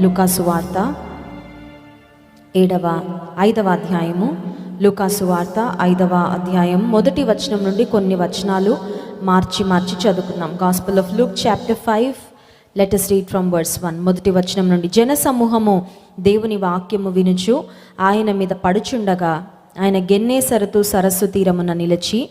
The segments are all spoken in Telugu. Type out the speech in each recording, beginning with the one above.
లుకాసు వార్త ఏడవ ఐదవ అధ్యాయము. లుకాసు వార్త ఐదవ అధ్యాయం. మొదటి వచనం నుండి కొన్ని వచనాలు మార్చి మార్చి చదువుకున్నాం gospel of Luke chapter five let's read from words one మొదటి వచనం నుండి జన సమూహము దేవుని వాక్యము వినుచు ఆయన మీద పడుచుండగా ఆయన గెన్నే సరతు సరస్సు తీరమున నిలిచి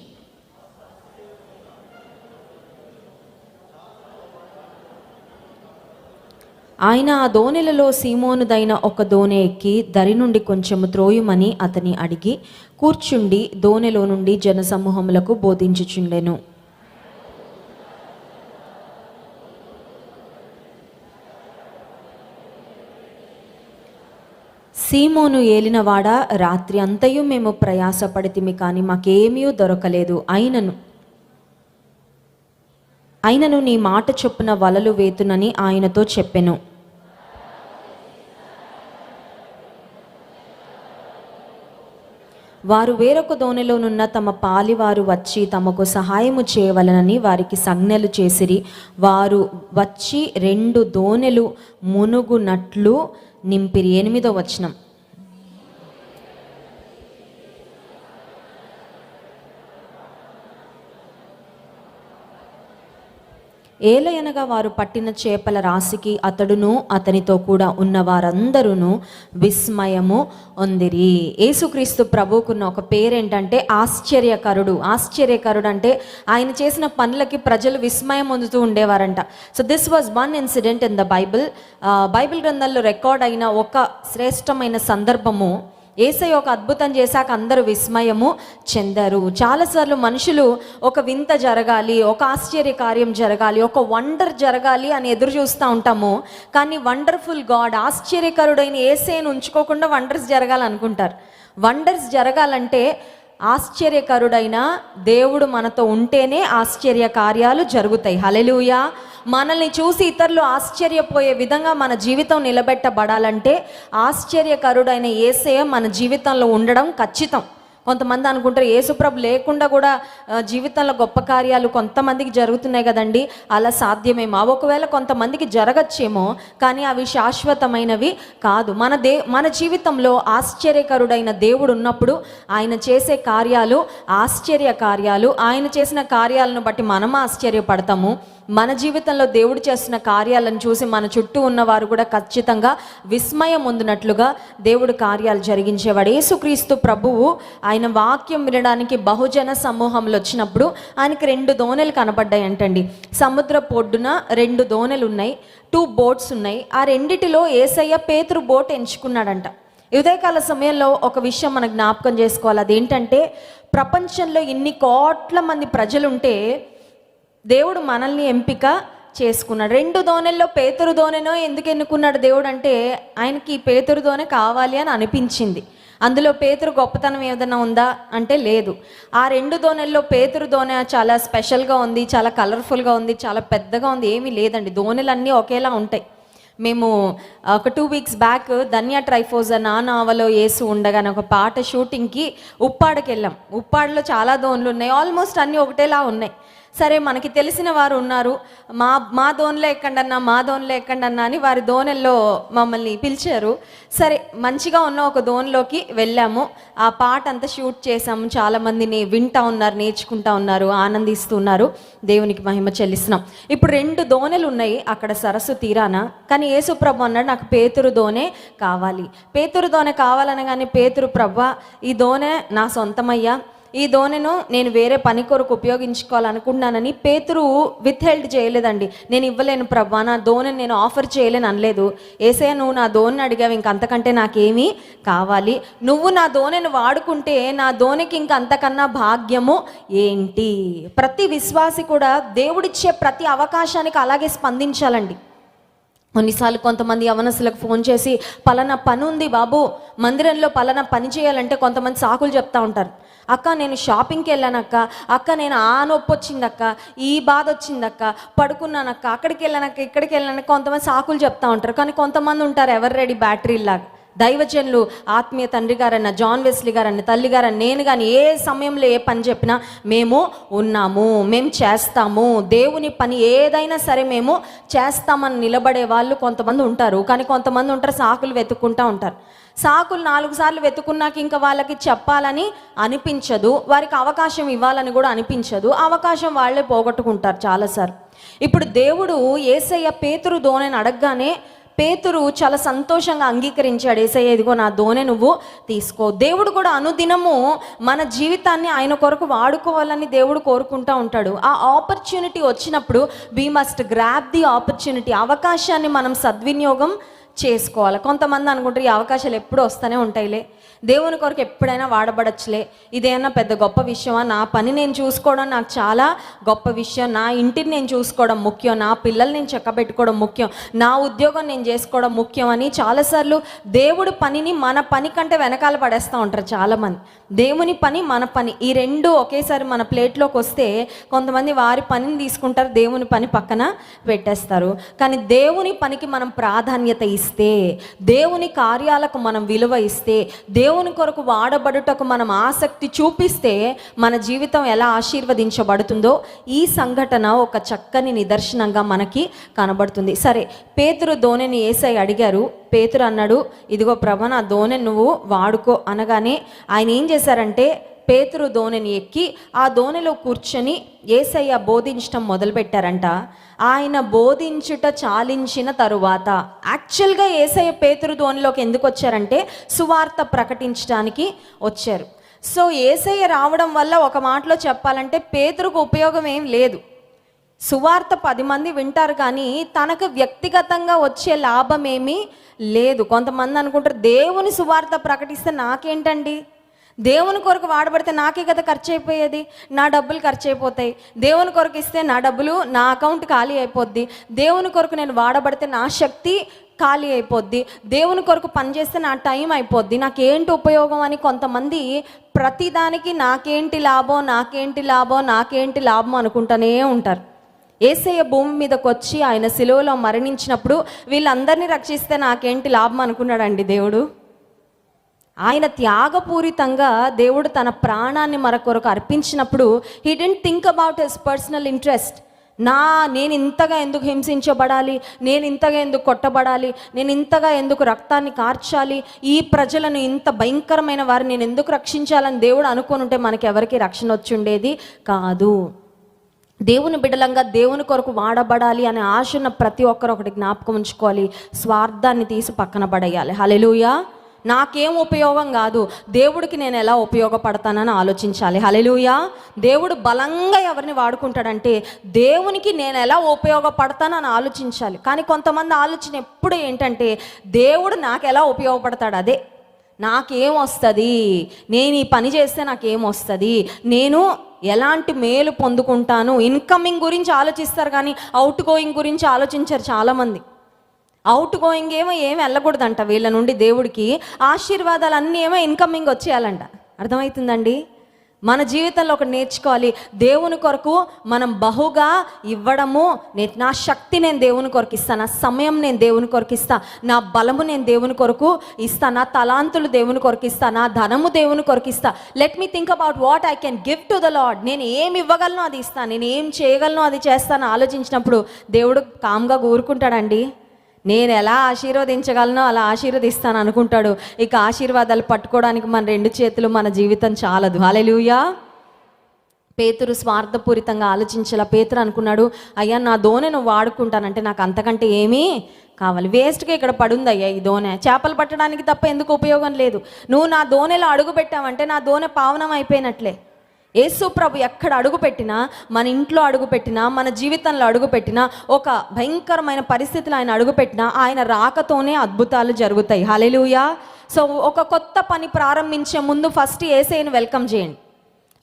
ఆయన ఆ దోణెలలో సీమోనుదైన ఒక దోణె ఎక్కి దరి నుండి కొంచెము త్రోయుమని అతని అడిగి కూర్చుండి దోణెలో నుండి జనసమూహములకు బోధించుచుండెను. సీమోను ఏలినవాడ రాత్రి అంతయు మేము ప్రయాసపడితిమి కానీ మాకేమీ దొరకలేదు. అయినను అయినను నీ మాట చొప్పున వలలు వేతునని ఆయనతో చెప్పెను. వారు వేరొక దోణిలోనున్న తమ పాలివారు వచ్చి తమకు సహాయము చేయవలనని వారికి సంజ్ఞలు చేసిరి. వారు వచ్చి రెండు దోణెలు మునుగునట్లు నింపిరి. ఎనిమిదో వచనం. ఏలయనగా వారు పట్టిన చేపల రాశికి అతడును అతనితో కూడా ఉన్న వారందరూ విస్మయము పొందిరి యేసుక్రీస్తు ప్రభుకున్న ఒక పేరేంటంటే ఆశ్చర్యకరుడు. ఆశ్చర్యకరుడు అంటే ఆయన చేసిన పనులకి ప్రజలు విస్మయం పొందుతూ ఉండేవారంట. So this was one incident in the bible bible గ్రంథాల్లో రికార్డ్ అయిన ఒక శ్రేష్టమైన సందర్భము ఏసై ఒక అద్భుతం చేశాక అందరూ విస్మయము చెందారు. చాలాసార్లు మనుషులు ఒక వింత జరగాలి ఒక ఆశ్చర్య కార్యం జరగాలి ఒక వండర్ జరగాలి అని ఎదురు చూస్తూ ఉంటాము. కానీ వండర్ఫుల్ గాడ్ ఆశ్చర్యకరుడైన ఏసైని ఉంచుకోకుండా వండర్స్ జరగాలనుకుంటారు. వండర్స్ జరగాలంటే ఆశ్చర్యకరుడైన దేవుడు మనతో ఉంటేనే ఆశ్చర్య కార్యాలు జరుగుతాయి. హలెలుయా మనల్ని చూసి ఇతరులు ఆశ్చర్యపోయే విధంగా మన జీవితం నిలబెట్టబడాలంటే ఆశ్చర్యకరుడైన ఏసయ మన జీవితంలో ఉండడం ఖచ్చితం. కొంతమంది అనుకుంటారు యేసుప్రభు లేకుండా కూడా జీవితంలో గొప్ప కార్యాలు కొంతమందికి జరుగుతున్నాయి కదండి. అలా సాధ్యమేమో. ఒకవేళ కొంతమందికి జరగచ్చేమో కానీ అవి శాశ్వతమైనవి కాదు. మన దే మన జీవితంలో ఆశ్చర్యకరుడైన దేవుడు ఉన్నప్పుడు ఆయన చేసే కార్యాలు ఆశ్చర్య కార్యాలు ఆయన చేసిన కార్యాలను బట్టి మనం ఆశ్చర్యపడతాము. మన జీవితంలో దేవుడు చేస్తున్న కార్యాలను చూసి మన చుట్టూ ఉన్నవారు కూడా ఖచ్చితంగా విస్మయం ఉందినట్లుగా దేవుడు కార్యాలు జరిగించేవాడు. యేసుక్రీస్తు ప్రభువు ఆయన వాక్యం వినడానికి బహుజన సమూహంలో వచ్చినప్పుడు ఆయనకి రెండు దోణెలు కనపడ్డాయి అంటండి సముద్ర పొడ్డున రెండు దోణెలు ఉన్నాయి టూ బోట్స్ ఉన్నాయి. ఆ రెండిటిలో ఏసయ్య పేతురు బోట్ ఎంచుకున్నాడంట. ఉదయకాల సమయంలో ఒక విషయం మనం జ్ఞాపకం చేసుకోవాలి. అదేంటంటే ప్రపంచంలో ఇన్ని కోట్ల మంది ప్రజలుంటే దేవుడు మనల్ని ఎంపిక చేసుకున్నాడు. రెండు దోణెల్లో పేతురు దోణెనో ఎందుకు ఎన్నుకున్నాడు దేవుడు అంటే ఆయనకి పేతురు దోణె కావాలి అని అనిపించింది. అందులో పేతురు గొప్పతనం ఏదైనా ఉందా అంటే లేదు. ఆ రెండు దోణెల్లో పేతురు దోణె చాలా స్పెషల్గా ఉంది చాలా కలర్ఫుల్గా ఉంది చాలా పెద్దగా ఉంది ఏమీ లేదండి. దోణెలన్నీ ఒకేలా ఉంటాయి. మేము ఒక టూ వీక్స్ బ్యాక్ ధన్య ట్రైఫోజ్ నా నావలో వేసి ఉండగానే ఒక పాట షూటింగ్కి ఉప్పాడకి వెళ్ళాం ఉప్పాడలో చాలా దోన్లు ఉన్నాయి ఆల్మోస్ట్ అన్నీ ఒకటేలా ఉన్నాయి. సరే మనకి తెలిసిన వారు ఉన్నారు. మా మా దోన్లో ఎక్కండన్నా మా దోన్లో ఎక్కండన్నా అని వారి దోనెల్లో మమ్మల్ని పిలిచారు. సరే మంచిగా ఉన్న ఒక దోన్లోకి వెళ్ళాము. ఆ పాట అంతా షూట్ చేసాము చాలామందిని వింటా ఉన్నారు నేర్చుకుంటా ఉన్నారు ఆనందిస్తున్నారు దేవునికి మహిమ చెల్లిస్తున్నాం. ఇప్పుడు రెండు దోణెలు ఉన్నాయి అక్కడ సరస్సు తీరాన. కానీ యేసుప్రభు అన్నాడు నాకు పేతురు దోనే కావాలి. పేతురు దోనె కావాలనగానే పేతురు ప్రభు ఈ దోనె నా సొంతమయ్యా. ఈ దోణెను నేను వేరే పని కొరకు ఉపయోగించుకోవాలనుకుంటున్నానని పేతురు విత్ హెల్డ్ చేయలేదండి. నేను ఇవ్వలేను ప్రభా నా దోణెని నేను ఆఫర్ చేయలేను అనలేదు. ఏసే నువ్వు నా దోణిని అడిగావు ఇంకంతకంటే నాకేమీ కావాలి. నువ్వు నా దోణెను వాడుకుంటే నా దోణికి ఇంక అంతకన్నా భాగ్యము ఏంటి? ప్రతి విశ్వాసి కూడా దేవుడిచ్చే ప్రతి అవకాశానికి అలాగే స్పందించాలండి. కొన్నిసార్లు కొంతమంది అవనసులకు ఫోన్ చేసి పలానా పని ఉంది బాబు మందిరంలో పలానా పని చేయాలంటే కొంతమంది సాకులు చెప్తా ఉంటారు. అక్క నేను షాపింగ్కి వెళ్ళానక్క అక్క. నేను ఆ నొప్పి వచ్చిందక్క ఈ బాధ వచ్చిందక్క పడుకున్నానక్క అక్కడికి వెళ్ళానక్క ఇక్కడికి వెళ్ళానక్క కొంతమంది సాకులు చెప్తా ఉంటారు. కానీ కొంతమంది ఉంటారు ఎవరు రెడీ బ్యాటరీలాగా దైవజనులు ఆత్మీయ తండ్రి గారన్న జాన్ వెస్లీ గారన్న తల్లి గారన్న నేను కానీ ఏ సమయంలో ఏ పని చెప్పినా మేము ఉన్నాము మేము చేస్తాము. దేవుని పని ఏదైనా సరే మేము చేస్తామని నిలబడే వాళ్ళు కొంతమంది ఉంటారు. కానీ కొంతమంది ఉంటారు సాకులు వెతుక్కుంటూ ఉంటారు. సాకులు నాలుగు సార్లు వెతుకున్నాక ఇంకా వాళ్ళకి చెప్పాలని అనిపించదు. వారికి అవకాశం ఇవ్వాలని కూడా అనిపించదు. అవకాశం వాళ్ళే పోగొట్టుకుంటారు చాలాసార్లు. ఇప్పుడు దేవుడు ఏసయ్య పేతురు దోనని అడగగానే పేతురు చాలా సంతోషంగా అంగీకరించాడు. ఏసయ్య ఇదిగో నా దోనె నువ్వు తీసుకో. దేవుడు కూడా అనుదినము మన జీవితాన్ని ఆయన కొరకు వాడుకోవాలని దేవుడు కోరుకుంటూ ఉంటాడు. ఆ ఆపర్చునిటీ వచ్చినప్పుడు we must grab the opportunity అవకాశాన్ని మనం సద్వినియోగం చేసుకోవాలి. కొంతమంది అనుకుంటారు ఈ అవకాశాలు ఎప్పుడు వస్తూనే ఉంటాయిలే. దేవుని కొరకు ఎప్పుడైనా వాడబడచ్చులే. ఇదేమన్నా పెద్ద గొప్ప విషయమా? నా పని నేను చూసుకోవడం నాకు చాలా గొప్ప విషయం. నా ఇంటిని నేను చూసుకోవడం ముఖ్యం. నా పిల్లల్ని నేను చక్కబెట్టుకోవడం ముఖ్యం. నా ఉద్యోగం నేను చేసుకోవడం ముఖ్యం అని చాలాసార్లు దేవుడి పనిని మన పని కంటే వెనకాల పడేస్తూ ఉంటారు చాలామంది. దేవుని పని మన పని. ఈ రెండు ఒకేసారి మన ప్లేట్లోకి వస్తే కొంతమంది వారి పనిని తీసుకుంటారు దేవుని పని పక్కన పెట్టేస్తారు. కానీ దేవుని పనికి మనం ప్రాధాన్యత ఇస్తే దేవుని కార్యాలకు మనం విలువ ఇస్తే దేవుని దేవుని కొరకు వాడబడుటకు మనం ఆసక్తి చూపిస్తే మన జీవితం ఎలా ఆశీర్వదించబడుతుందో ఈ సంఘటన ఒక చక్కని నిదర్శనంగా మనకి కనబడుతుంది. సరే పేతురు ధోనిని ఏసై అడిగారు. పేతురు అన్నాడు ఇదిగో ప్రభ నా ధోని నువ్వు వాడుకో అనగానే ఆయన ఏం చేశారంటే పేతురు దోణిని ఎక్కి ఆ దోణిలో కూర్చొని ఏసయ్య బోధించటం మొదలుపెట్టారంట. ఆయన బోధించుట చాలించిన తరువాత యాక్చువల్గా ఏసయ్య పేతురు దోణిలోకి ఎందుకు వచ్చారంటే సువార్త ప్రకటించడానికి వచ్చారు. సో ఏసయ్య రావడం వల్ల ఒక మాటలో చెప్పాలంటే పేతురుకు ఉపయోగం ఏం లేదు. సువార్త పది మంది వింటారు కానీ తనకు వ్యక్తిగతంగా వచ్చే లాభం ఏమీ లేదు. కొంతమంది అనుకుంటారు దేవుని సువార్త ప్రకటిస్తే నాకేంటండి? దేవుని కొరకు వాడబడితే నాకే కదా ఖర్చు అయిపోయేది? నా డబ్బులు ఖర్చు అయిపోతాయి. దేవుని కొరకు ఇస్తే నా డబ్బులు నా అకౌంట్ ఖాళీ అయిపోద్ది. దేవుని కొరకు నేను వాడబడితే నా శక్తి ఖాళీ అయిపోద్ది. దేవుని కొరకు పనిచేస్తే నా టైం అయిపోద్ది. నాకేంటి ఉపయోగం అని కొంతమంది ప్రతిదానికి నాకేంటి లాభం నాకేంటి లాభం నాకేంటి లాభం అనుకుంటూనే ఉంటారు. ఏసయ్య భూమి మీదకి వచ్చి ఆయన సిలువలో మరణించినప్పుడు వీళ్ళందరినీ రక్షిస్తే నాకేంటి లాభం అనుకున్నాడండి దేవుడు? ఆయన త్యాగపూరితంగా దేవుడు తన ప్రాణాన్ని మరొకరకు అర్పించినప్పుడు he didn't think about his personal interest నా నేను ఇంతగా ఎందుకు హింసించబడాలి? నేను ఇంతగా ఎందుకు కొట్టబడాలి? నేను ఇంతగా ఎందుకు రక్తాన్ని కార్చాలి? ఈ ప్రజలను ఇంత భయంకరమైన వారిని నేను ఎందుకు రక్షించాలని దేవుడు అనుకుని ఉంటే మనకి ఎవరికి రక్షణ వచ్చుండేది కాదు. దేవుని బిడలంగా దేవుని కొరకు వాడబడాలి అనే ఆశ ఉన్న ప్రతి ఒక్కరు ఒకటి జ్ఞాపకం ఉంచుకోవాలి. స్వార్థాన్ని తీసి పక్కన పడేయాలి. హలెలుయా నాకేం ఉపయోగం కాదు. దేవుడికి నేను ఎలా ఉపయోగపడతానని ఆలోచించాలి. హలెలుయా దేవుడు బలంగా ఎవరిని వాడుకుంటాడంటే దేవునికి నేను ఎలా ఉపయోగపడతానని ఆలోచించాలి. కానీ కొంతమంది ఆలోచన ఎప్పుడు ఏంటంటే దేవుడు నాకు ఎలా ఉపయోగపడతాడు? అదే. నాకేం వస్తుంది? నేను ఈ పని చేస్తే నాకేం వస్తుంది? నేను ఎలాంటి మేలు పొందుకుంటాను? ఇన్కమింగ్ గురించి ఆలోచిస్తారు కానీ అవుట్ గోయింగ్ గురించి ఆలోచించారు చాలామంది. అవుట్ గోయింగ్ ఏమో ఏమి వెళ్ళకూడదంట వీళ్ళ నుండి దేవుడికి. ఆశీర్వాదాలు అన్నీ ఏమో ఇన్కమింగ్ వచ్చేయాలంట. అర్థమవుతుందండి మన జీవితంలో ఒకటి నేర్చుకోవాలి. దేవుని కొరకు మనం బహుగా ఇవ్వడము నే- నా శక్తి నేను దేవుని కొరకు ఇస్తాను నా సమయం నేను దేవుని కొరకు ఇస్తాను నా బలము నేను దేవుని కొరకు ఇస్తా నా తలాంతులు దేవుని కొరకు ఇస్తాను నా ధనము దేవుని కొరకు ఇస్తాను let me think about what I can give to the Lord నేను ఏమి ఇవ్వగలను అది ఇస్తాను నేను ఏం చేయగలను అది చేస్తాను ఆలోచించినప్పుడు దేవుడు కామ్గా ఊరుకుంటాడండి? నేను ఎలా ఆశీర్వదించగలనో అలా ఆశీర్వదిస్తాను అనుకుంటాడు. ఇక ఆశీర్వాదాలు పట్టుకోవడానికి మన రెండు చేతులు మన జీవితం చాలదు. హాలెలూయా పేతురు స్వార్థపూరితంగా ఆలోచించేలా పేతురు అనుకున్నాడు అయ్యా నా దోణె నువ్వు వాడుకుంటానంటే నాకు అంతకంటే ఏమీ కావాలి. వేస్ట్గా ఇక్కడ పడుంది అయ్యా ఈ దోణె. చేపలు పట్టడానికి తప్ప ఎందుకు ఉపయోగం లేదు. నువ్వు నా దోణెలో అడుగు పెట్టావంటే నా దోణె పావనం అయిపోయినట్లే. యేసు ప్రభు ఎక్కడ అడుగు పెట్టినా మన ఇంట్లో అడుగు పెట్టినా మన జీవితంలో అడుగు పెట్టినా ఒక భయంకరమైన పరిస్థితిలో ఆయన అడుగు పెట్టినా ఆయన రాకతోనే అద్భుతాలు జరుగుతాయి. హలెలుయా సో ఒక కొత్త పని ప్రారంభించే ముందు ఫస్ట్ ఏసైని వెల్కమ్ చేయండి.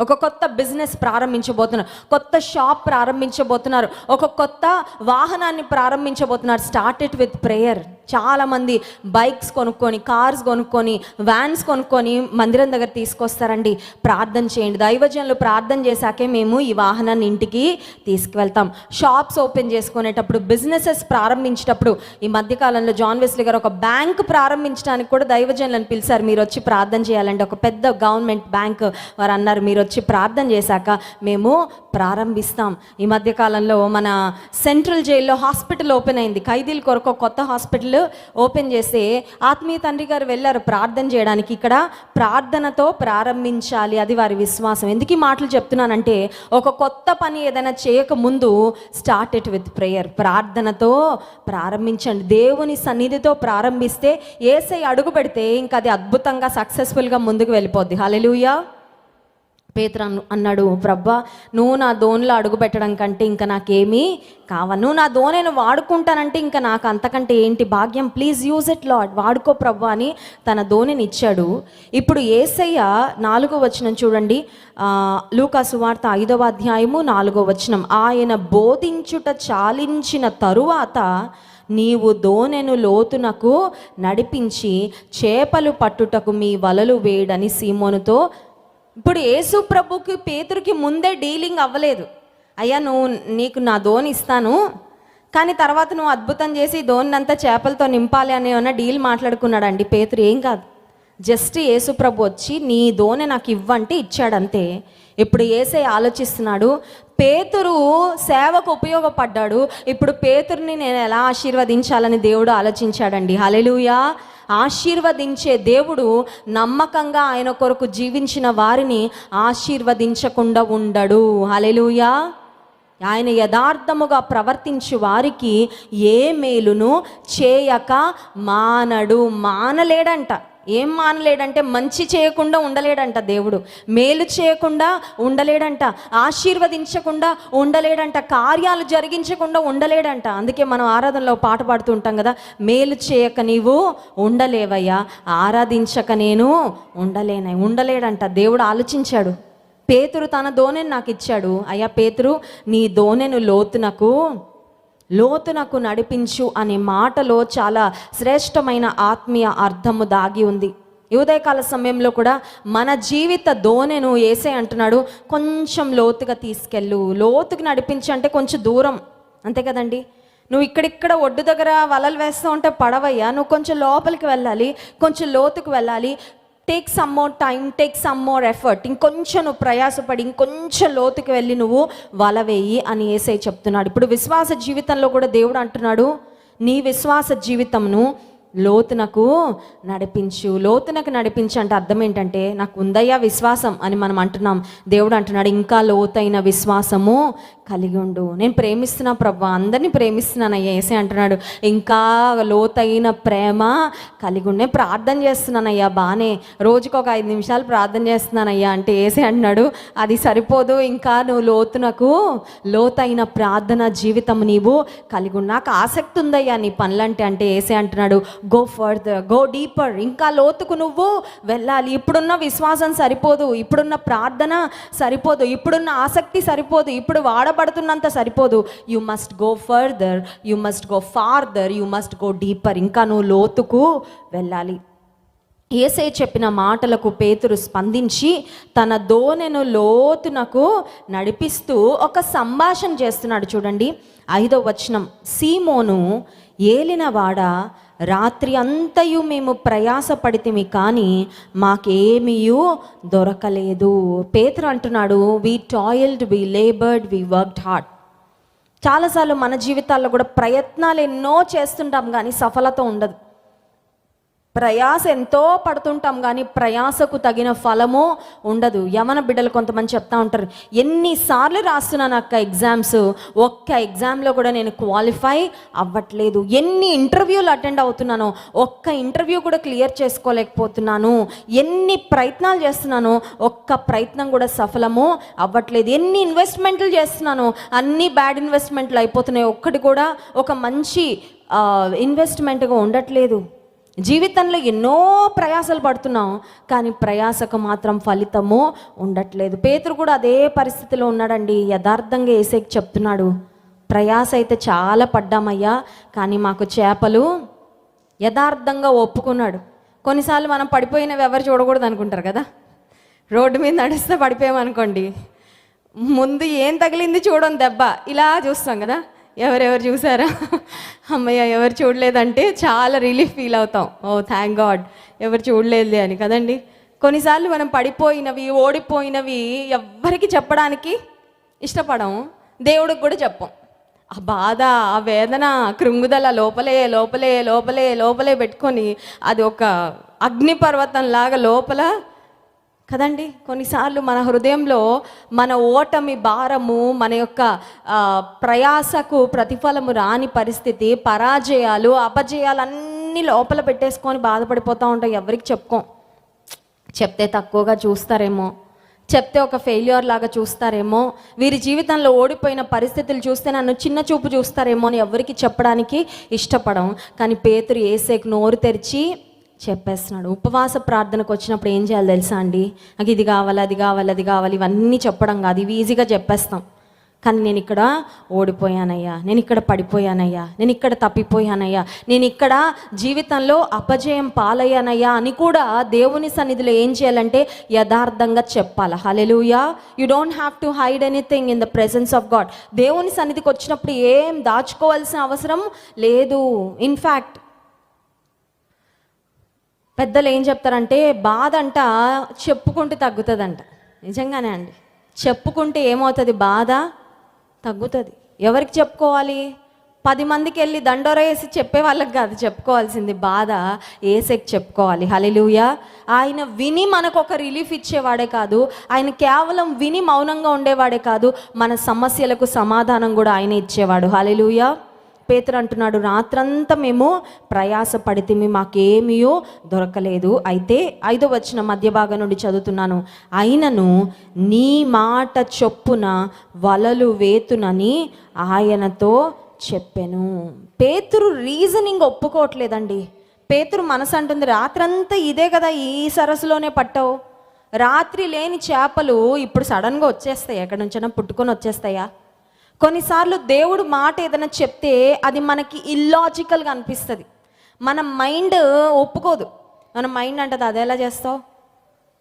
ఒక కొత్త బిజినెస్ ప్రారంభించబోతున్నారు. కొత్త షాప్ ప్రారంభించబోతున్నారు. ఒక కొత్త వాహనాన్ని ప్రారంభించబోతున్నారు. స్టార్ట్ ఇట్ విత్ ప్రేయర్ చాలామంది బైక్స్ కొనుక్కొని కార్స్ కొనుక్కొని వ్యాన్స్ కొనుక్కొని మందిరం దగ్గర తీసుకొస్తారండి. ప్రార్థన చేయండి. దైవజనులు ప్రార్థన చేశాకే మేము ఈ వాహనాన్ని ఇంటికి తీసుకువెళ్తాం. షాప్స్ ఓపెన్ చేసుకునేటప్పుడు బిజినెసెస్ ప్రారంభించేటప్పుడు ఈ మధ్యకాలంలో జాన్ వెస్లీ గారు ఒక బ్యాంక్ ప్రారంభించడానికి కూడా దైవజనులను పిలిచారు. మీరు వచ్చి ప్రార్థన చేయాలండి. ఒక పెద్ద గవర్నమెంట్ బ్యాంక్ వారు అన్నారు మీరు వచ్చి ప్రార్థన చేశాక మేము ప్రారంభిస్తాం. ఈ మధ్యకాలంలో మన సెంట్రల్ జైల్లో హాస్పిటల్ ఓపెన్ అయింది. ఖైదీల కొరకు కొత్త హాస్పిటల్ ఓపెన్ చేస్తే ఆత్మీయ తండ్రి గారు వెళ్ళారు ప్రార్థన చేయడానికి. ఇక్కడ ప్రార్థనతో ప్రారంభించాలి అది వారి విశ్వాసం. ఎందుకు ఈ మాటలు చెప్తున్నానంటే ఒక కొత్త పని ఏదైనా చేయక ముందు స్టార్ట్ ఇట్ విత్ ప్రేయర్ ప్రార్థనతో ప్రారంభించండి. దేవుని సన్నిధితో ప్రారంభిస్తే ఏసై అడుగు పెడితే ఇంకా అది అద్భుతంగా సక్సెస్ఫుల్గా ముందుకు వెళ్ళిపోద్ది. హల్లెలూయా పేతురు అన్నాడు ప్రభా నువ్వు నా దోనిలో అడుగు పెట్టడం కంటే ఇంకా నాకేమీ కావాలి నువ్వు నా దోనేను వాడుకుంటానంటే ఇంకా నాకు అంతకంటే ఏంటి భాగ్యం? ప్లీజ్ యూజ్ ఇట్ లాడ్ వాడుకో ప్రభా అని తన దోనిని ఇచ్చాడు. ఇప్పుడు ఏసయ్య నాలుగో వచనం చూడండి. లూకా సువార్త ఐదవ అధ్యాయము నాలుగో వచనం. ఆయన బోధించుట చాలించిన తరువాత నీవు దోనెను లోతునకు నడిపించి చేపలు పట్టుటకు మీ వలలు వేయడని సీమోనుతో ఇప్పుడు యేసు ప్రభుకి పేతురికి ముందే డీలింగ్ అవ్వలేదు. అయ్యా నువ్వు నీకు నా ధోని ఇస్తాను కానీ తర్వాత నువ్వు అద్భుతం చేసి దోన్ని అంతా చేపలతో నింపాలి అని ఏమన్నా డీల్ మాట్లాడుకున్నాడండి? పేతురు ఏం కాదు. జస్ట్ యేసుప్రభు వచ్చి నీ దోనె నాకు ఇవ్వంటే ఇచ్చాడంతే. ఇప్పుడు ఏసే ఆలోచిస్తున్నాడు పేతురు సేవకు ఉపయోగపడ్డాడు. ఇప్పుడు పేతురుని నేను ఎలా ఆశీర్వదించాలని దేవుడు ఆలోచించాడండి? హలెలుయా ఆశీర్వదించే దేవుడు నమ్మకంగా ఆయన కొరకు జీవించిన వారిని ఆశీర్వదించకుండా ఉండడు. హలెలుయా ఆయన యథార్థముగా ప్రవర్తించి వారికి ఏ మేలును చేయక మానడు మానలేడంట. ఏం మానలేడంటే మంచి చేయకుండా ఉండలేడంట దేవుడు. మేలు చేయకుండా ఉండలేడంట. ఆశీర్వదించకుండా ఉండలేడంట. కార్యాలు జరిగించకుండా ఉండలేడంట. అందుకే మనం ఆరాధనలో పాట పాడుతూ ఉంటాం కదా మేలు చేయక నీవు ఉండలేవయ్యా. ఆరాధించక నేను ఉండలేన. ఉండలేడంట. దేవుడు ఆలోచించాడు. పేతురు తన దోణెను నాకు ఇచ్చాడు. అయ్యా పేతురు నీ దోణెను లోతునకు లోతు నాకు నడిపించు అనే మాటలో చాలా శ్రేష్టమైన ఆత్మీయ అర్థము దాగి ఉంది. ఉదయకాల సమయంలో కూడా మన జీవిత దోణెను ఏసే అంటున్నాడు కొంచెం లోతుగా తీసుకెళ్ళు. లోతుకి నడిపించు అంటే కొంచెం దూరం. అంతే కదండి? నువ్వు ఇక్కడిక్కడ ఒడ్డు దగ్గర వలలు వేస్తూ ఉంటే పడవయ్యా. నువ్వు కొంచెం లోపలికి వెళ్ళాలి కొంచెం లోతుకు వెళ్ళాలి. Take some more time take some more effort ఇంకొంచెం నువ్వు ప్రయాసపడి ఇంకొంచెం లోతుకి వెళ్ళి నువ్వు వల వేయి అని ఏసై చెప్తున్నాడు. ఇప్పుడు విశ్వాస జీవితంలో కూడా దేవుడు అంటున్నాడు నీ విశ్వాస జీవితంను లోతునకు నడిపించు లోతునకు నడిపించు అంటే అర్థం ఏంటంటే నాకు ఉందయ్యా విశ్వాసం అని మనం అంటున్నాం. దేవుడు అంటున్నాడు ఇంకా లోతైన విశ్వాసము కలిగి ఉండు. నేను ప్రేమిస్తున్నా ప్రభా అందరినీ ప్రేమిస్తున్నానయ్యా ఏసే అంటున్నాడు ఇంకా లోతైన ప్రేమ కలిగి ఉండు. నేను ప్రార్థన చేస్తున్నానయ్యా బాగానే రోజుకు ఒక ఐదు నిమిషాలు ప్రార్థన చేస్తున్నానయ్యా అంటే ఏసే అంటున్నాడు అది సరిపోదు. ఇంకా నువ్వు లోతునకు లోతైన ప్రార్థన జీవితం నీవు కలిగి ఉండు. నాకు ఆసక్తి ఉందయ్యా నీ పనులంటే అంటే ఏసే అంటున్నాడు గో ఫర్దర్ గో డీపర్ ఇంకా లోతుకు నువ్వు వెళ్ళాలి. ఇప్పుడున్న విశ్వాసం సరిపోదు. ఇప్పుడున్న ప్రార్థన సరిపోదు. ఇప్పుడున్న ఆసక్తి సరిపోదు. ఇప్పుడు వాడబడుతున్నంత సరిపోదు. You must go further you must go farther you must go deeper ఇంకా నువ్వు లోతుకు వెళ్ళాలి. ఏసై చెప్పిన మాటలకు పేతురు స్పందించి తన దోనెను లోతునకు నడిపిస్తూ ఒక సంభాషణ చేస్తున్నాడు చూడండి. ఐదో వచనం. సీమోను ఏలినవాడ? రాత్రి అంతయు మేము ప్రయాసపడితిమి కానీ మాకేమీయూ దొరకలేదు. పేతురు అంటున్నాడు we toiled we laboured we worked hard చాలాసార్లు మన జీవితాల్లో కూడా ప్రయత్నాలు ఎన్నో చేస్తుంటాం కానీ సఫలత ఉండదు. ప్రయాస ఎంతో పడుతుంటాం కానీ ప్రయాసకు తగిన ఫలము ఉండదు. యవన బిడ్డలు కొంతమంది చెప్తా ఉంటారు ఎన్నిసార్లు రాస్తున్నాను అక్క ఎగ్జామ్స్? ఒక్క ఎగ్జామ్లో కూడా నేను క్వాలిఫై అవ్వట్లేదు. ఎన్ని ఇంటర్వ్యూలు అటెండ్ అవుతున్నానో ఒక్క ఇంటర్వ్యూ కూడా క్లియర్ చేసుకోలేకపోతున్నాను. ఎన్ని ప్రయత్నాలు చేస్తున్నానో ఒక్క ప్రయత్నం కూడా సఫలము అవ్వట్లేదు. ఎన్ని ఇన్వెస్ట్మెంట్లు చేస్తున్నానో అన్ని బ్యాడ్ ఇన్వెస్ట్మెంట్లు అయిపోతున్నాయి. ఒక్కటి కూడా ఒక మంచి ఇన్వెస్ట్మెంట్గా ఉండట్లేదు. జీవితంలో ఎన్నో ప్రయాసలు పడుతున్నాం కానీ ప్రయాసకు మాత్రం ఫలితము ఉండట్లేదు. పేతురు కూడా అదే పరిస్థితిలో ఉన్నాడండి. యథార్థంగా ఏసేకి చెప్తున్నాడు ప్రయాస అయితే చాలా పడ్డామయ్యా కానీ మాకు చేపలు యథార్థంగా ఒప్పుకున్నాడు. కొన్నిసార్లు మనం పడిపోయినవి ఎవరు చూడకూడదు అనుకుంటారు కదా? రోడ్డు మీద నడిస్తే పడిపోయామనుకోండి ముందు ఏం తగిలింది చూడం దెబ్బ. ఇలా చూస్తాం కదా? ఎవరెవరు చూసారా? అమ్మయ్య ఎవరు చూడలేదంటే చాలా రిలీఫ్ ఫీల్ అవుతాం. ఓ థ్యాంక్ గాడ్ ఎవరు చూడలేదు అని కదండి? కొన్నిసార్లు మనం పడిపోయినవి ఓడిపోయినవి ఎవ్వరికి చెప్పడానికి ఇష్టపడము దేవుడికి కూడా చెప్పం. ఆ బాధ ఆ వేదన కృంగుదల లోపలే లోపలే లోపలే లోపలే పెట్టుకొని అది ఒక అగ్నిపర్వతం లాగా లోపల కదండి? కొన్నిసార్లు మన హృదయంలో మన ఓటమి భారము మన యొక్క ప్రయాసకు ప్రతిఫలము రాని పరిస్థితి పరాజయాలు అపజయాలు అన్నీ లోపల పెట్టేసుకొని బాధపడిపోతూ ఉంటాం ఎవరికి చెప్పుకోం. చెప్తే తక్కువగా చూస్తారేమో. చెప్తే ఒక ఫెయిల్యూర్ లాగా చూస్తారేమో. వీరి జీవితంలో ఓడిపోయిన పరిస్థితులు చూస్తే నన్ను చిన్న చూపు చూస్తారేమో అని ఎవరికి చెప్పడానికి ఇష్టపడం. కానీ పేతురు ఏసేకు నోరు తెరిచి చెప్పేస్తున్నాడు. ఉపవాస ప్రార్థనకు వచ్చినప్పుడు ఏం చేయాలి తెలుసా అండి? నాకు ఇది కావాలి అది కావాలి అది కావాలి ఇవన్నీ చెప్పడం కాదు. ఇవి ఈజీగా చెప్పేస్తాం. కానీ నేను ఇక్కడ ఓడిపోయానయ్యా. నేను ఇక్కడ పడిపోయానయ్యా. నేను ఇక్కడ తప్పిపోయానయ్యా. నేను ఇక్కడ జీవితంలో అపజయం పాలయ్యానయ్యా అని కూడా దేవుని సన్నిధిలో ఏం చేయాలంటే యథార్థంగా చెప్పాలి. Hallelujah you don't have to hide anything in the presence of God దేవుని సన్నిధికి వచ్చినప్పుడు ఏం దాచుకోవాల్సిన అవసరం లేదు. ఇన్ఫ్యాక్ట్ పెద్దలు ఏం చెప్తారంటే బాధ అంట చెప్పుకుంటే తగ్గుతుందంట. నిజంగానే అండి. చెప్పుకుంటే ఏమవుతుంది? బాధ తగ్గుతుంది. ఎవరికి చెప్పుకోవాలి? పది మందికి వెళ్ళి దండోర వేసి చెప్పే వాళ్ళకి కాదు చెప్పుకోవాల్సింది బాధ ఏసెకి చెప్పుకోవాలి. హలిలుయా ఆయన విని మనకు ఒక రిలీఫ్ ఇచ్చేవాడే కాదు ఆయన కేవలం విని మౌనంగా ఉండేవాడే కాదు మన సమస్యలకు సమాధానం కూడా ఆయన ఇచ్చేవాడు. హలిలుయా పేతురు అంటున్నాడు రాత్రంతా మేము ప్రయాస పడితే మాకేమీయో దొరకలేదు. అయితే ఐదో వచ్చిన మధ్య భాగం నుండి చదువుతున్నాను. అయినను నీ మాట చొప్పున వలలు వేతునని ఆయనతో చెప్పాను. పేతురు రీజనింగ్ ఒప్పుకోవట్లేదండి. పేతురు మనసు అంటుంది రాత్రంతా ఇదే కదా ఈ సరస్సులోనే పట్టావు. రాత్రి లేని చేపలు ఇప్పుడు సడన్గా వచ్చేస్తాయి? ఎక్కడి నుంచైనా పుట్టుకొని వచ్చేస్తాయా? కొన్నిసార్లు దేవుడు మాట ఏదైనా చెప్తే అది మనకి ఇల్లాజికల్గా అనిపిస్తుంది. మన మైండ్ ఒప్పుకోదు. మన మైండ్ అంటది అది ఎలా చేస్తావు?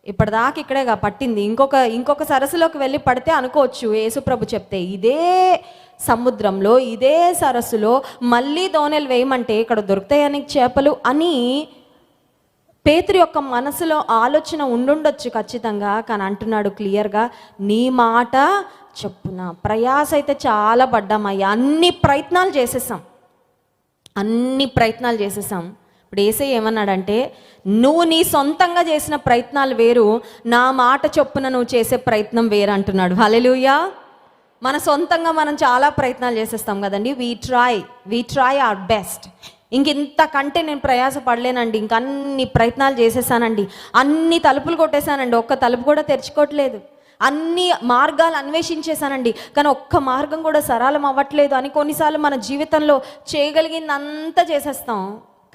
ఇప్పటిదాకా ఇక్కడేగా పట్టింది. ఇంకొక ఇంకొక సరస్సులోకి వెళ్ళి పడితే అనుకోవచ్చు యేసుప్రభు చెప్తే ఇదే సముద్రంలో ఇదే సరస్సులో మళ్ళీ దోణెలు వేయమంటే ఇక్కడ దొరుకుతాయని చేపలు? అని పేతురు యొక్క మనసులో ఆలోచన ఉండుండొచ్చు ఖచ్చితంగా. కానీ అంటున్నాడు క్లియర్గా నీ మాట చెప్పున ప్రయాస అయితే చాలా పడ్డామయ్యా. అన్ని ప్రయత్నాలు చేసేసాం. అన్ని ప్రయత్నాలు చేసేసాం. ఇప్పుడు ఏసై ఏమన్నాడంటే నువ్వు నీ సొంతంగా చేసిన ప్రయత్నాలు వేరు నా మాట చొప్పున నువ్వు చేసే ప్రయత్నం వేరు అంటున్నాడు హలెలుయా మన సొంతంగా మనం చాలా ప్రయత్నాలు చేసేస్తాం కదండి. We try we try our best ఇంక ఇంతకంటే నేను ప్రయాస పడలేనండి. ఇంక అన్ని ప్రయత్నాలు చేసేసానండి. అన్ని తలుపులు కొట్టేశానండి. ఒక్క తలుపు కూడా తెరుచుకోవట్లేదు. అన్ని మార్గాలు అన్వేషించేశానండి. కానీ ఒక్క మార్గం కూడా సరళం అవ్వట్లేదు అని కొన్నిసార్లు మన జీవితంలో చేయగలిగింది అంతా చేసేస్తాం.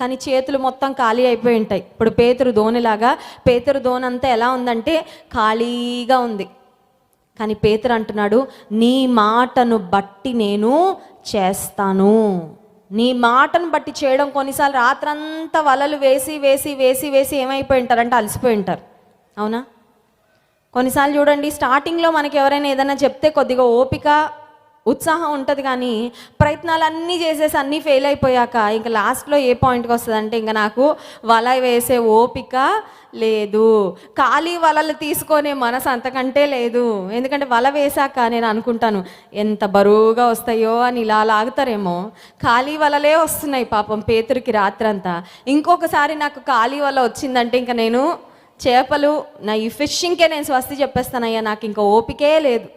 కానీ చేతులు మొత్తం ఖాళీ అయిపోయి ఉంటాయి. ఇప్పుడు పేతురు దోణిలాగా పేతురు దోనంతా ఎలా ఉందంటే ఖాళీగా ఉంది. కానీ పేతురు అంటున్నాడు నీ మాటను బట్టి నేను చేస్తాను. నీ మాటను బట్టి చేయడం కొన్నిసార్లు రాత్రంతా వలలు వేసి వేసి వేసి వేసి ఏమైపోయి ఉంటారంటే అలసిపోయి ఉంటారు. అవునా? కొన్నిసార్లు చూడండి స్టార్టింగ్లో మనకి ఎవరైనా ఏదైనా చెప్తే కొద్దిగా ఓపిక ఉత్సాహం ఉంటుంది కానీ ప్రయత్నాలు అన్నీ చేసేసి అన్నీ ఫెయిల్ అయిపోయాక ఇంకా లాస్ట్లో ఏ పాయింట్కి వస్తుందంటే ఇంకా నాకు వల వేసే ఓపిక లేదు. ఖాళీ వలలు తీసుకునే మనసు అంతకంటే లేదు. ఎందుకంటే వల వేశాక నేను అనుకుంటాను ఎంత బరువుగా వస్తాయో అని ఇలా లాగుతారేమో. ఖాళీ వలలే వస్తున్నాయి పాపం పేతురికి రాత్రంతా. ఇంకొకసారి నాకు ఖాళీ వల వచ్చిందంటే ఇంకా నేను చేపలు నా ఈ ఫిషింగ్కే నేను స్వస్తి చెప్పేస్తానయ్యా నాకు ఇంకా ఓపికే లేదు.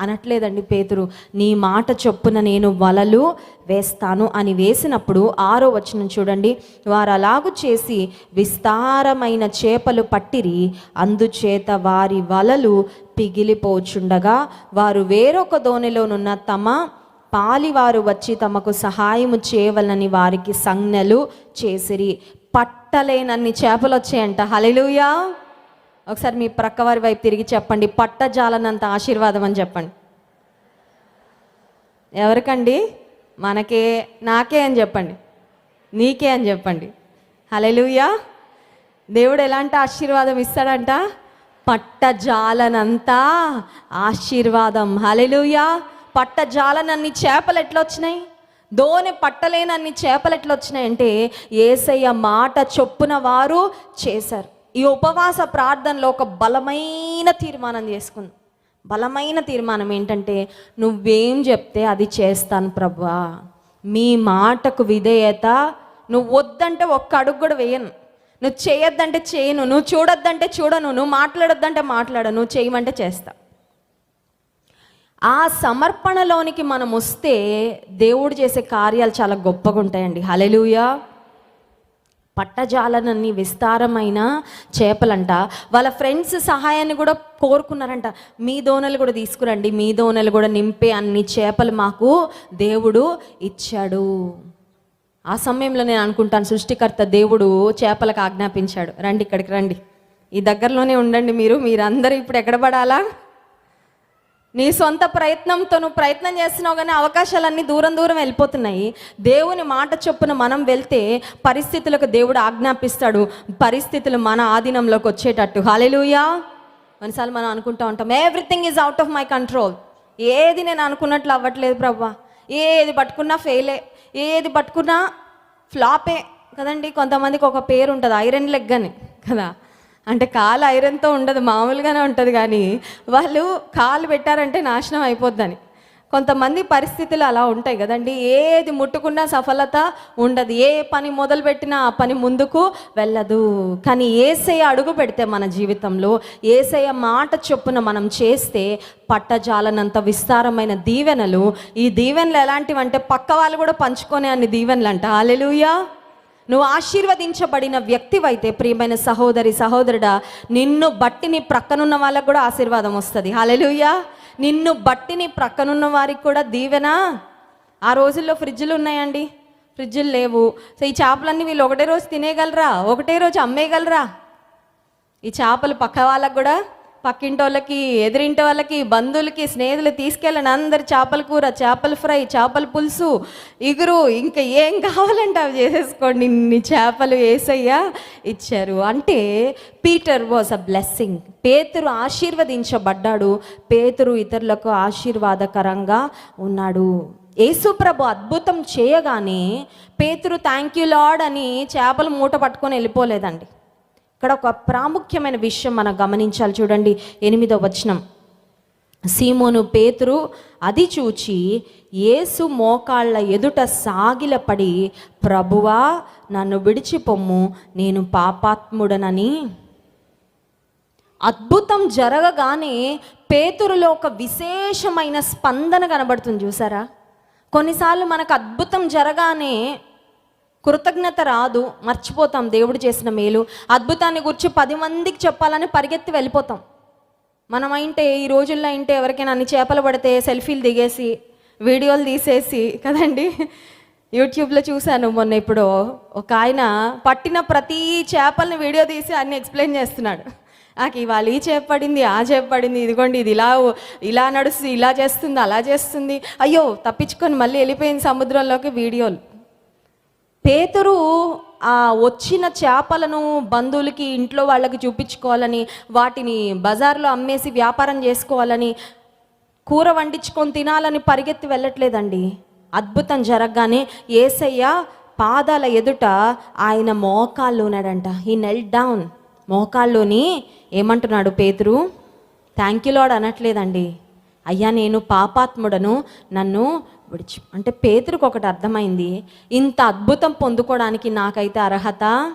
అనట్లేదండి పేతురు నీ మాట చొప్పున నేను వలలు వేస్తాను అని వేసినప్పుడు ఆరో వచనం చూడండి. వారు అలాగు చేసి విస్తారమైన చేపలు పట్టిరి అందుచేత వారి వలలు పిగిలిపోచుండగా వారు వేరొక దోణిలోనున్న తమ పాలివారు వచ్చి తమకు సహాయము చేయవలనని వారికి సంజ్ఞలు చేసిరి. పట్టలేనన్ని చేపలు వచ్చాయంట హలెలుయా ఒకసారి మీ ప్రక్కవారి వైపు తిరిగి చెప్పండి. పట్టజాలనంత ఆశీర్వాదం అని చెప్పండి. ఎవరికండి? మనకే నాకే అని చెప్పండి. నీకే అని చెప్పండి. హలెలుయా దేవుడు ఎలాంటి ఆశీర్వాదం ఇస్తాడంట? పట్టజాలనంతా ఆశీర్వాదం. హలెలుయా పట్టజాలనన్ని చేపలు ఎట్లా వచ్చినాయి దోని పట్టలేనన్ని చేపలు ఎట్లా వచ్చినాయంటే ఏసయ్య మాట చొప్పున వారు చేశారు. ఈ ఉపవాస ప్రార్థనలో ఒక బలమైన తీర్మానం చేసుకుంది. బలమైన తీర్మానం ఏంటంటే నువ్వేం చెప్తే అది చేస్తాను ప్రభా. మీ మాటకు విధేయత నువ్వు వద్దంటే ఒక్క అడుగు కూడా వేయను. నువ్వు చేయొద్దంటే చేయను నువ్వు చూడొద్దంటే చూడను నువ్వు మాట్లాడొద్దంటే మాట్లాడను నువ్వు చేయమంటే చేస్తా. ఆ సమర్పణలోనికి మనం వస్తే దేవుడు చేసే కార్యాలు చాలా గొప్పగా ఉంటాయండి హలెలుయా పట్టజాలనన్ని విస్తారమైన చేపలంట. వాళ్ళ ఫ్రెండ్స్ సహాయాన్ని కూడా కోరుకున్నారంట. మీ దోనలు కూడా తీసుకురండి. మీ దోనలు కూడా నింపే అన్ని చేపలు మాకు దేవుడు ఇచ్చాడు. ఆ సమయంలో నేను అనుకుంటాను సృష్టికర్త దేవుడు చేపలకు ఆజ్ఞాపించాడు. రండి ఇక్కడికి రండి. ఈ దగ్గరలోనే ఉండండి మీరు. మీరందరూ ఇప్పుడు ఎక్కడ పడాలా? నీ సొంత ప్రయత్నంతో నువ్వు ప్రయత్నం చేస్తున్నావు కానీ అవకాశాలన్నీ దూరం దూరం వెళ్ళిపోతున్నాయి. దేవుని మాట చొప్పున మనం వెళ్తే పరిస్థితులకు దేవుడు ఆజ్ఞాపిస్తాడు. పరిస్థితులు మన ఆధీనంలోకి వచ్చేటట్టు. హాలెలుయా కొన్నిసార్లు మనం అనుకుంటా ఉంటాం everything is out of my control ఏది నేను అనుకున్నట్లు అవ్వట్లేదు ప్రభా ఏది పట్టుకున్నా ఫెయిలే. ఏది పట్టుకున్నా ఫ్లాపే. కదండి కొంతమందికి ఒక పేరు ఉంటుంది ఐరన్ లెగ్ అని కదా? అంటే కాలు ఐరన్తో ఉండదు మామూలుగానే ఉంటుంది కానీ వాళ్ళు కాలు పెట్టారంటే నాశనం అయిపోద్దని. కొంతమంది పరిస్థితులు అలా ఉంటాయి కదండి. ఏది ముట్టుకున్నా సఫలత ఉండదు. ఏ పని మొదలు పెట్టినా ఆ పని ముందుకు వెళ్ళదు. కానీ ఏసయ్య అడుగు పెడితే మన జీవితంలో ఏసయ్య మాట చొప్పున మనం చేస్తే పట్టజాలనంత విస్తారమైన దీవెనలు ఈ దీవెనలు ఎలాంటివంటే పక్క వాళ్ళు కూడా పంచుకునే అన్ని దీవెనలు అంట అలెలుయా నువ్వు ఆశీర్వదించబడిన వ్యక్తివైతే ప్రియమైన సహోదరి సహోదరుడా నిన్ను బట్టి నీ ప్రక్కనున్న వాళ్ళకు కూడా ఆశీర్వాదం వస్తుంది. హలెలుయా నిన్ను బట్టి నీ ప్రక్కనున్న వారికి కూడా దీవెన. ఆ రోజుల్లో ఫ్రిడ్జ్లు ఉన్నాయండి. ఫ్రిడ్జ్లు లేవు. సో ఈ చేపలన్నీ వీళ్ళు ఒకటే రోజు తినేయగలరా? ఒకటే రోజు అమ్మేయగలరా? ఈ చేపలు పక్క వాళ్ళకు కూడా పక్కింటి వాళ్ళకి ఎదిరింటి వాళ్ళకి బంధువులకి స్నేహితులు తీసుకెళ్ళండి అందరు చేపల కూర చేపల ఫ్రై చేపల పులుసు ఇగురు ఇంకా ఏం కావాలంటే అవి చేసేసుకోండి. ఇన్ని చేపలు వేసయ్యా ఇచ్చారు. అంటే పీటర్ వాజ్ అ బ్లెస్సింగ్. పేతురు ఆశీర్వదించబడ్డాడు. పేతురు ఇతరులకు ఆశీర్వాదకరంగా ఉన్నాడు. యేసుప్రభు అద్భుతం చేయగానే పేతురు థ్యాంక్ యూ లాడ్ అని చేపలు మూట పట్టుకొని వెళ్ళిపోలేదండి. ఇక్కడ ఒక ప్రాముఖ్యమైన విషయం మనం గమనించాలి చూడండి ఎనిమిదో వచనం. సీమోను పేతురు అది చూచి యేసు మోకాళ్ళ ఎదుట సాగిలపడి ప్రభువా నన్ను విడిచిపొమ్ము నేను పాపాత్ముడనని. అద్భుతం జరగగానే పేతురులో ఒక విశేషమైన స్పందన కనబడుతుంది చూసారా? కొన్నిసార్లు మనకు అద్భుతం జరగానే కృతజ్ఞత రాదు మర్చిపోతాం దేవుడు చేసిన మేలు. అద్భుతాన్ని గురించి పది మందికి చెప్పాలని పరిగెత్తి వెళ్ళిపోతాం. మనం అయితే ఈ రోజుల్లో అయితే ఎవరికైనా అన్ని చేపలు పడితే సెల్ఫీలు దిగేసి వీడియోలు తీసేసి కదండి? యూట్యూబ్లో చూశాను మొన్న ఇప్పుడు ఒక ఆయన పట్టిన ప్రతి చేపల్ని వీడియో తీసి అన్ని ఎక్స్ప్లెయిన్ చేస్తున్నాడు. నాకు ఇవాళ ఈ చేప పడింది ఆ చేప పడింది ఇదిగోండి ఇది ఇలా ఇలా నడుస్తుంది ఇలా చేస్తుంది అలా చేస్తుంది. అయ్యో తప్పించుకొని మళ్ళీ వెళ్ళిపోయింది సముద్రంలోకి వీడియోలు. పేతురు ఆ వచ్చిన చేపలను బంధువులకి ఇంట్లో వాళ్ళకి చూపించుకోవాలని వాటిని బజార్లో అమ్మేసి వ్యాపారం చేసుకోవాలని కూర వండించుకొని తినాలని పరిగెత్తి వెళ్ళట్లేదండి. అద్భుతం జరగగానే ఏసయ్య పాదాల ఎదుట ఆయన మోకాళ్ళు ఉన్నాడంట. ఈ నెల్ డౌన్ మోకాల్లోని ఏమంటున్నాడు పేతురు? థ్యాంక్ యూ లాడ్ అనట్లేదండి. అయ్యా నేను పాపాత్ముడను. నన్ను విడిచి అంటే పేతురికి ఒకటి అర్థమైంది ఇంత అద్భుతం పొందుకోవడానికి నాకైతే అర్హత?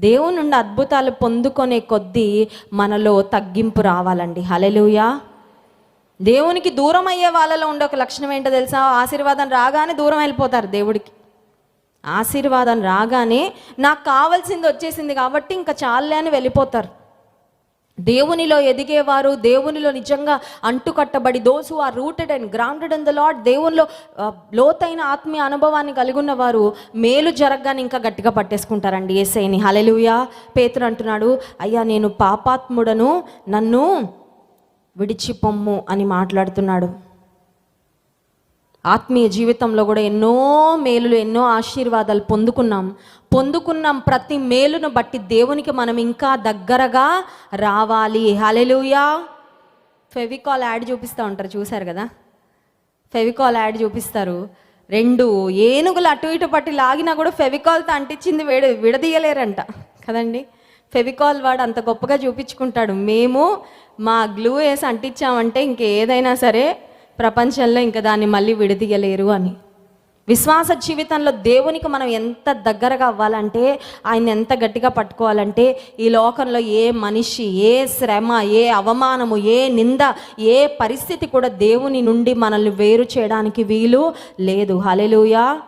దేవుని నుండి అద్భుతాలు పొందుకునే కొద్దీ మనలో తగ్గింపు రావాలండి. హలెలుయా దేవునికి దూరం అయ్యే వాళ్ళలో ఉండే ఒక లక్షణం ఏంటో తెలుసా? ఆశీర్వాదం రాగానే దూరం వెళ్ళిపోతారు దేవుడికి. ఆశీర్వాదం రాగానే నాకు కావాల్సింది వచ్చేసింది కాబట్టి ఇంకా చాలే అని వెళ్ళిపోతారు. దేవునిలో ఎదిగేవారు దేవునిలో నిజంగా అంటుకట్టబడి those are rooted and grounded in the Lord దేవునిలో లోతైన ఆత్మీయ అనుభవాన్ని కలిగి ఉన్నవారు మేలు జరగగానే ఇంకా గట్టిగా పట్టేసుకుంటారండి. ఏసైని హలెలుయా పేతురు అంటున్నాడు అయ్యా నేను పాపాత్ముడను నన్ను విడిచిపొమ్ము అని మాట్లాడుతున్నాడు. ఆత్మీయ జీవితంలో కూడా ఎన్నో మేలులు ఎన్నో ఆశీర్వాదాలు పొందుకున్నాం. పొందుకున్నాం ప్రతి మేలును బట్టి దేవునికి మనం ఇంకా దగ్గరగా రావాలి. హలెలుయా ఫెవికాల్ యాడ్ చూపిస్తూ ఉంటారు చూశారు కదా? ఫెవికాల్ యాడ్ చూపిస్తారు. రెండు ఏనుగులు అటు ఇటు పట్టి లాగినా కూడా ఫెవికాల్తో అంటించింది విడ విడదీయలేరంట. కదండి? ఫెవికాల్ వాడు అంత గొప్పగా చూపించుకుంటాడు. మేము మా గ్లూ వేసి అంటించామంటే ఇంకేదైనా సరే ప్రపంచంలో ఇంకా దాన్ని మళ్ళీ విడదీయలేరు అని. విశ్వాస జీవితంలో దేవునికి మనం ఎంత దగ్గరగా అవ్వాలంటే ఆయన ఎంత గట్టిగా పట్టుకోవాలంటే ఈ లోకంలో ఏ మనిషి ఏ శ్రమ ఏ అవమానము ఏ నింద ఏ పరిస్థితి కూడా దేవుని నుండి మనల్ని వేరు చేయడానికి వీలు లేదు. హలెలుయా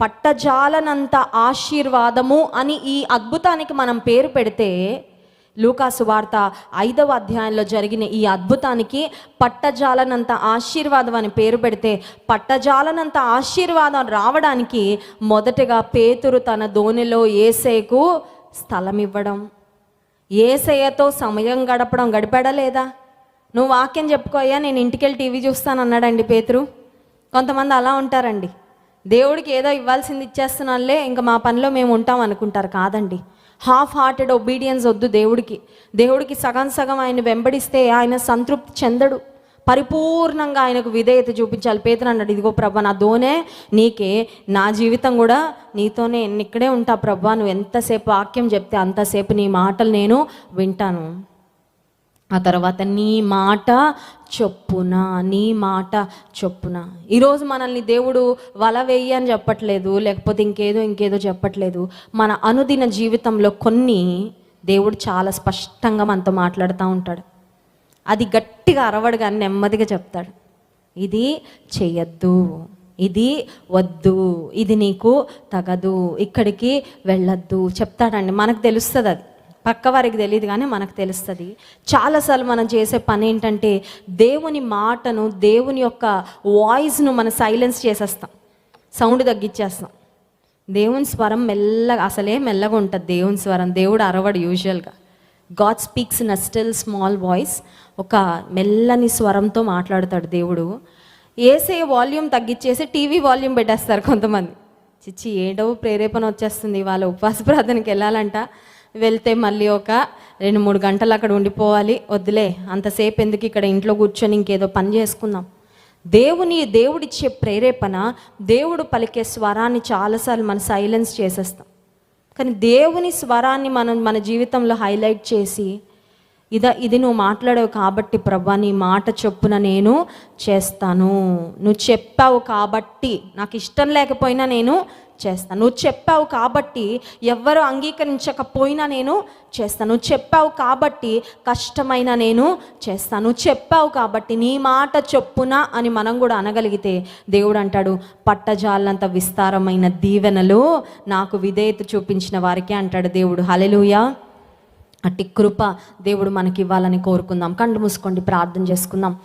పట్టజాలనంత ఆశీర్వాదము అని ఈ అద్భుతానికి మనం పేరు పెడితే లూకాసు వార్త ఐదవ అధ్యాయంలో జరిగిన ఈ అద్భుతానికి పట్టజాలనంత ఆశీర్వాదం అని పేరు పెడితే పట్టజాలనంత ఆశీర్వాదం రావడానికి మొదటగా పేతురు తన దోణిలో ఏసేకు స్థలం ఇవ్వడం ఏసయ్యతో సమయం గడపడం గడిపాడా లేదా నువ్వు వాక్యం చెప్పుకోయ్యా నేను ఇంటికెళ్ళి టీవీ చూస్తాను అన్నాడండి పేతురు. కొంతమంది అలా ఉంటారండి. దేవుడికి ఏదో ఇవ్వాల్సింది ఇచ్చేస్తున్నానులే ఇంకా మా పనిలో మేము ఉంటాం అనుకుంటారు కాదండి. హాఫ్ హార్టెడ్ ఒబీడియన్స్ వద్దు దేవుడికి. దేవుడికి సగం సగం ఆయన వెంబడిస్తే ఆయన సంతృప్తి చెందడు. పరిపూర్ణంగా ఆయనకు విధేయత చూపించాలి. పేతురు అన్నాడు ఇదిగో ప్రభా నా దోనే నీకే నా జీవితం కూడా నీతోనే. నేను ఇక్కడే ఉంటా ప్రభా. నువ్వు ఎంతసేపు వాక్యం చెప్తే అంతసేపు నీ మాటలు నేను వింటాను. ఆ తర్వాత నీ మాట చొప్పున నీ మాట చొప్పున. ఈరోజు మనల్ని దేవుడు వల వేయి అని చెప్పట్లేదు లేకపోతే ఇంకేదో ఇంకేదో చెప్పట్లేదు. మన అనుదిన జీవితంలో కొన్ని దేవుడు చాలా స్పష్టంగా మనతో మాట్లాడుతూ ఉంటాడు. అది గట్టిగా అరవడు కానీ నెమ్మదిగా చెప్తాడు. ఇది చెయ్యొద్దు ఇది వద్దు ఇది నీకు తగదు ఇక్కడికి వెళ్ళొద్దు. చెప్తాడండి మనకు తెలుస్తుంది అది. పక్క వారికి తెలియదు కానీ మనకు తెలుస్తుంది. చాలాసార్లు మనం చేసే పని ఏంటంటే దేవుని మాటను దేవుని యొక్క వాయిస్ను మనం సైలెన్స్ చేసేస్తాం. సౌండ్ తగ్గించేస్తాం దేవుని స్వరం మెల్లగా అసలే మెల్లగా ఉంటుంది దేవుని స్వరం. దేవుడు అరవడు యూజువల్గా God speaks in a still small voice ఒక మెల్లని స్వరంతో మాట్లాడతాడు దేవుడు. ఏసే వాల్యూమ్ తగ్గించేసి టీవీ వాల్యూమ్ పెట్టేస్తారు కొంతమంది. చిచ్చి ఏడవ ప్రేరేపణ వచ్చేస్తుంది. వాళ్ళ ఉపవాస ప్రార్థనకి వెళ్ళాలంట. వెళ్తే మళ్ళీ ఒక రెండు మూడు గంటలు అక్కడ ఉండిపోవాలి. వద్దులే అంతసేపు ఎందుకు ఇక్కడ ఇంట్లో కూర్చొని ఇంకేదో పని చేసుకుందాం? దేవుని దేవుడిచ్చే ప్రేరేపణ దేవుడు పలికే స్వరాన్ని చాలాసార్లు మనం సైలెన్స్ చేసేస్తాం. కానీ దేవుని స్వరాన్ని మనం మన జీవితంలో హైలైట్ చేసి ఇదా ఇది నువ్వు మాట్లాడావు కాబట్టి ప్రభా నీ మాట చొప్పున నేను చేస్తాను. నువ్వు చెప్పావు కాబట్టి నాకు ఇష్టం లేకపోయినా నేను చేస్తాను నువ్వు చెప్పావు కాబట్టి ఎవ్వరు అంగీకరించకపోయినా నేను చేస్తాను నువ్వు చెప్పావు కాబట్టి కష్టమైన నేను చేస్తాను నువ్వు చెప్పావు కాబట్టి నీ మాట చొప్పున అని మనం కూడా అనగలిగితే దేవుడు అంటాడు పట్టజాలంత విస్తారమైన దీవెనలు నాకు విధేయత చూపించిన వారికే అంటాడు దేవుడు. హలెలుయా అట్టి కృప దేవుడు మనకి ఇవ్వాలని కోరుకుందాం. కండు మూసుకోండి ప్రార్థన చేసుకుందాం.